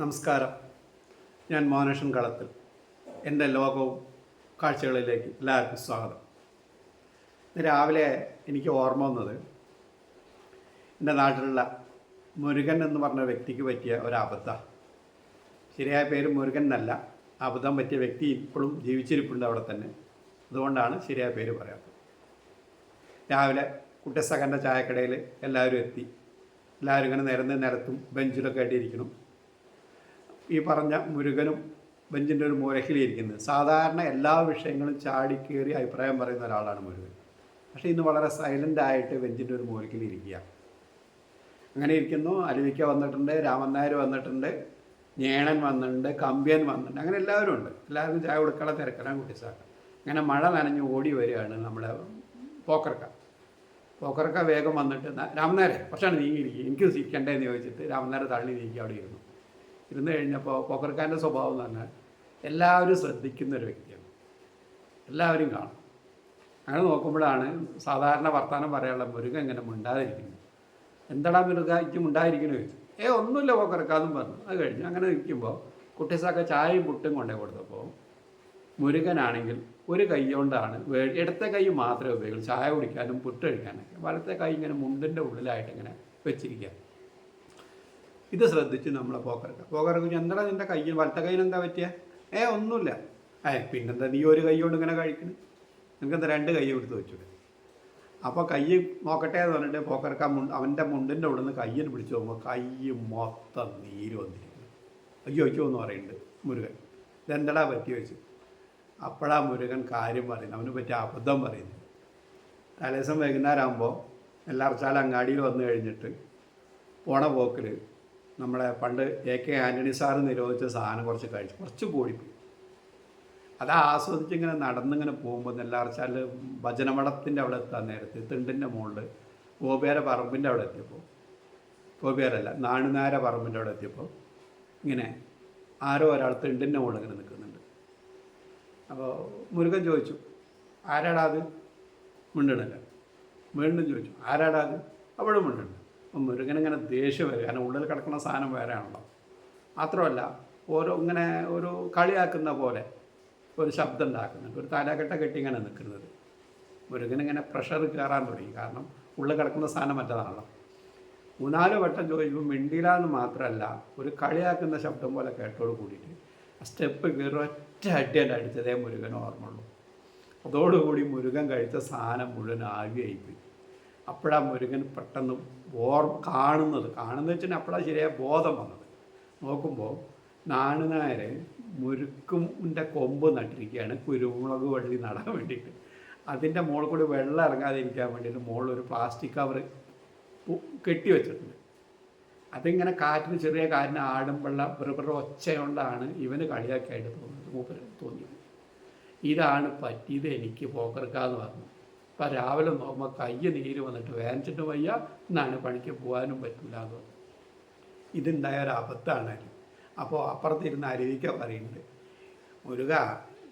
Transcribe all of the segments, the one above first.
നമസ്കാരം. ഞാൻ മോനേഷൻ കളത്തിൽ. എന്റെ ലോകവും കാഴ്ചകളിലേക്ക് എല്ലാവർക്കും സ്വാഗതം. രാവിലെ എനിക്ക് ഓർമ്മ വന്നത് എന്റെ നാട്ടിലുള്ള മുരുകൻ എന്ന് പറഞ്ഞ വ്യക്തിക്ക് പറ്റിയ ഒരു അബദ്ധ ശരിയായ പേര് മുരുകൻ എന്നല്ല. അബദ്ധം പറ്റിയ വ്യക്തി ഇപ്പോഴും ജീവിച്ചിരിപ്പുണ്ട് അവിടെ തന്നെ. അതുകൊണ്ടാണ് ശരിയായ പേര് പറയാത്തത്. രാവിലെ കുട്ടിസകന്റെ ചായക്കടയിൽ എല്ലാവരും എത്തി. എല്ലാവരും ഇങ്ങനെ നിരന്ന് നിരത്തും ബെഞ്ചിലൊക്കെ ആയിട്ട് ഇരിക്കണം ഈ പറഞ്ഞ മുരുകനും ബെഞ്ചിന്റെ ഒരു മൂലക്കിലിരിക്കുന്നത് സാധാരണ എല്ലാ വിഷയങ്ങളും ചാടിക്കേറി അഭിപ്രായം പറയുന്ന ഒരാളാണ് മുരുകൻ. പക്ഷേ ഇന്ന് വളരെ സൈലന്റ് ആയിട്ട് ബെഞ്ചിന്റെ ഒരു മൂലക്കിൽ ഇരിക്കുക അങ്ങനെ ഇരിക്കുന്നു. അരുവിക്ക വന്നിട്ടുണ്ട് രാമൻ നായർ വന്നിട്ടുണ്ട് ഞേണൻ വന്നിട്ടുണ്ട് കമ്പ്യൻ വന്നിട്ടുണ്ട്. അങ്ങനെ എല്ലാവരും ഉണ്ട്. എല്ലാവർക്കും ചായ കൊടുക്കാനുള്ള തിരക്കലാണ് കുട്ടിസാക്ക അങ്ങനെ മഴ നനഞ്ഞ് ഓടി വരികയാണ് നമ്മുടെ പോക്കർക്ക. പോക്കർക്ക വേഗം വന്നിട്ട് രാമനാരെ കുറച്ചാണ് നീങ്ങിയിരിക്കുക. എനിക്ക് എന്ന് ചോദിച്ചിട്ട് രാമനാരെ തള്ളി നീക്കി അവിടെ ഇരുന്നു. ഇരുന്ന് കഴിഞ്ഞപ്പോൾ പോക്കർക്കാരന്റെ സ്വഭാവം എന്ന് പറഞ്ഞാൽ എല്ലാവരും ശ്രദ്ധിക്കുന്ന ഒരു വ്യക്തിയാണ്. എല്ലാവരും കാണും. അങ്ങനെ നോക്കുമ്പോഴാണ് സാധാരണ വർത്തമാനം പറയാനുള്ള മുരുക ഇങ്ങനെ മിണ്ടാതിരിക്കുന്നത്. എന്താടാ മുരുക ഇക്കും മിണ്ടാതിരിക്കണ? ചോദിച്ചു. ഏ ഒന്നുമില്ല പോക്കറക്കാന്നും പറഞ്ഞു. അത് കഴിഞ്ഞു അങ്ങനെ നിൽക്കുമ്പോൾ കുട്ടീസൊക്കെ ചായയും പുട്ടും കൊണ്ടേ കൊടുത്തപ്പോൾ മുരുകനാണെങ്കിൽ ഒരു കൈ കൊണ്ടാണ് ഇടത്തെ കൈ മാത്രമേ ഉപയോഗിക്കുള്ളൂ. ചായ കുടിക്കാനും പുട്ട് കഴിക്കാനൊക്കെ. വലത്തെ കൈ ഇങ്ങനെ മുണ്ടിന്റെ ഉള്ളിലായിട്ട് ഇങ്ങനെ വെച്ചിരിക്കുക. ഇത് ശ്രദ്ധിച്ച് നമ്മൾ പോക്കറക്ക. പോക്കറക്ക് എന്താ നിന്റെ കയ്യിൽ വലത്തെ കയ്യിൽ എന്താ പറ്റിയ? ഏ ഒന്നുമില്ല. ഏ പിന്നെന്താ നീ ഒരു കൈ കൊണ്ട് ഇങ്ങനെ കഴിക്കണം? നിനക്കെന്താ രണ്ട് കൈ എടുത്ത് വെച്ചൂടെ? അപ്പോൾ കൈ നോക്കട്ടെ എന്ന് പറഞ്ഞിട്ട് പോക്കറക്കാൻ മുണ്ട് അവന്റെ മുണ്ടിന്റെ ഉള്ളിൽ നിന്ന് കയ്യിന് പിടിച്ച് നോക്കുമ്പോൾ കൈ മൊത്തം നീര് വന്നിരിക്കുന്നു. അയ്യോ അയ്യോ എന്ന് പറയുന്നുണ്ട് മുരുകൻ. ഇതെന്തടാ പറ്റി വെച്ചു അപ്പോഴാ മുരുകൻ കാര്യം പറയുന്നത്. അവന് പറ്റി അബദ്ധം പറയുന്നു തലേദിവസം വൈകുന്നേരം ആകുമ്പോൾ എല്ലാർച്ചാലും അങ്ങാടിയിൽ വന്നു കഴിഞ്ഞിട്ട് പോണ പോക്കിൽ നമ്മളെ പണ്ട് എ കെ ആന്റണി സാറ് നിരോധിച്ച സാധനം കുറച്ച് കഴിച്ചു കുറച്ച് കൂടിപ്പോയി അത് ആസ്വദിച്ച് ഇങ്ങനെ നടന്നിങ്ങനെ പോകുമ്പോൾ നെല്ലാർച്ചാൽ ഭജനമഠത്തിന്റെ അവിടെ എത്താൻ നേരത്ത് തിണ്ടിന്റെ മുകളിൽ ഗോപേര പറമ്പിന്റെ അവിടെ എത്തിയപ്പോൾ ഗോപേരല്ല നാണുനാര പറമ്പിന്റെ അവിടെ എത്തിയപ്പോൾ ഇങ്ങനെ ആരോ ഒരാൾ തിണ്ടിന്റെ മുകളിൽ ഇങ്ങനെ നിൽക്കുന്നുണ്ട്. അപ്പോൾ മുരുകൻ ചോദിച്ചു ആരാടാ അത്? മിണ്ടണില്ല വീണ്ടും ചോദിച്ചു ആരാടാ അത്? അവിടെ മിണ്ടുണ്ട് ഇങ്ങനെ ദേഷ്യം വരും കാരണം ഉള്ളിൽ കിടക്കുന്ന സാധനം വേറെ ആണല്ലോ മാത്രമല്ല ഓരോ ഇങ്ങനെ ഒരു കളിയാക്കുന്ന പോലെ ഒരു ശബ്ദം ഉണ്ടാക്കുന്നുണ്ട്. ഒരു തലകെട്ട കെട്ടി ഇങ്ങനെ നിൽക്കുന്നത്. മുരുകനിങ്ങനെ പ്രഷർ കയറാൻ തുടങ്ങി. കാരണം ഉള്ളിൽ കിടക്കുന്ന സാധനം മറ്റേതാണല്ലോ. മൂന്നാൽ വട്ടം ചോദിക്കുമ്പോൾ മിണ്ടിയില്ല എന്ന് മാത്രമല്ല ഒരു കളിയാക്കുന്ന ശബ്ദം പോലെ കേട്ടോട് കൂടിയിട്ട് ആ സ്റ്റെപ്പ് കയറി ഒറ്റ അടിയല്ല അടിച്ചതേ മുരുകൻ ഓർമ്മയുള്ളൂ. അതോടുകൂടി മുരുകൻ കഴിച്ച സാധനം മുഴുവൻ ആവിയായിപ്പോയി. അപ്പോഴാ മുരുകൻ പെട്ടെന്ന് ഓർ കാണുന്നത്. കാണുന്നത് വെച്ചാൽ അപ്പോഴാണ് ശരിയായ ബോധം വന്നത്. നോക്കുമ്പോൾ നാണുനായരെ മുരുക്കുന്റെ കൊമ്പ് നട്ടിരിക്കുകയാണ്. കുരുമുളക് വള്ളി നടാൻ വേണ്ടിയിട്ട്. അതിന്റെ മുകളിൽ കൂടി വെള്ളം ഇറങ്ങാതെ ഇരിക്കാൻ വേണ്ടിയിട്ട് മുകളിൽ ഒരു പ്ലാസ്റ്റിക് കവർ കെട്ടി വെച്ചിട്ടുണ്ട്. അതിങ്ങനെ കാറ്റിന് ചെറിയ കാറ്റിന് ആടുമ്പോഴുള്ള വെറുതെ ഒച്ച കൊണ്ടാണ് ഇവന് കളിയാക്കിയായിട്ട് തോന്നുന്നത് മൂപ്പര് തോന്നിയത്. ഇതാണ് പറ്റിയത് എനിക്ക് പോക്കർക്കാന്ന് പറഞ്ഞു. അപ്പം രാവിലെ നോക്കുമ്പോൾ കയ്യ് നീര് വന്നിട്ട് വേനച്ചിട്ട് വയ്യ എന്നാണ് പണിക്ക് പോകാനും പറ്റില്ല എന്ന് പറഞ്ഞു ഇതുണ്ടായ ഒരു അബദ്ധമാണ് അപ്പോൾ അപ്പുറത്തിരുന്ന് അരുവിക്ക പറയുന്നുണ്ട്. മുരുക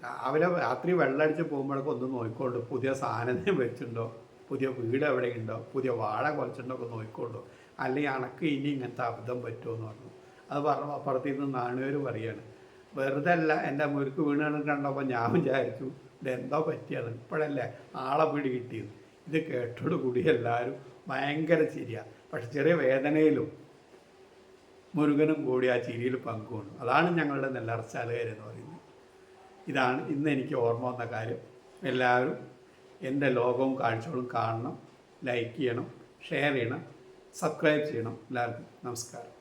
രാവിലെ രാത്രി വെള്ളമടിച്ച് പോകുമ്പോഴൊക്കെ ഒന്ന് നോക്കിക്കോളൂ പുതിയ സാധനം വെച്ചിട്ടുണ്ടോ? പുതിയ വീട് എവിടെയുണ്ടോ? പുതിയ വാഴ കുറച്ചിട്ടുണ്ടോ ഒക്കെ നോക്കിക്കോളൂ അല്ലെങ്കിൽ അണക്ക് ഇനി ഇങ്ങനത്തെ അബദ്ധം പറ്റുമോ എന്ന് പറഞ്ഞു. അത് പറഞ്ഞു അപ്പുറത്തിരുന്ന് നാണുവർ പറയാണ് വെറുതെ അല്ല എന്റെ മുരുക്ക് വീണ് കണ്ടപ്പോൾ ഞാൻ വിചാരിച്ചു ഇതെന്തോ പറ്റിയത്? ഇപ്പോഴല്ലേ ആളെ പിടി കിട്ടിയത്? ഇത് കേട്ടോട് കൂടി എല്ലാവരും ഭയങ്കര ചിരിയാണ് പക്ഷെ ചെറിയ വേദനയിലും മുരുകനും കൂടി ആ ചിരിയിൽ പങ്കുകൊണ്ടു അതാണ് ഞങ്ങളുടെ നെല്ലറച്ചാലുകാരെന്ന് പറയുന്നത്. ഇതാണ് ഇന്ന് എനിക്ക് ഓർമ്മ വന്ന കാര്യം. എല്ലാവരും എന്റെ ലോകവും കാഴ്ചകളും കാണണം ലൈക്ക് ചെയ്യണം ഷെയർ ചെയ്യണം സബ്സ്ക്രൈബ് ചെയ്യണം. എല്ലാവർക്കും നമസ്കാരം.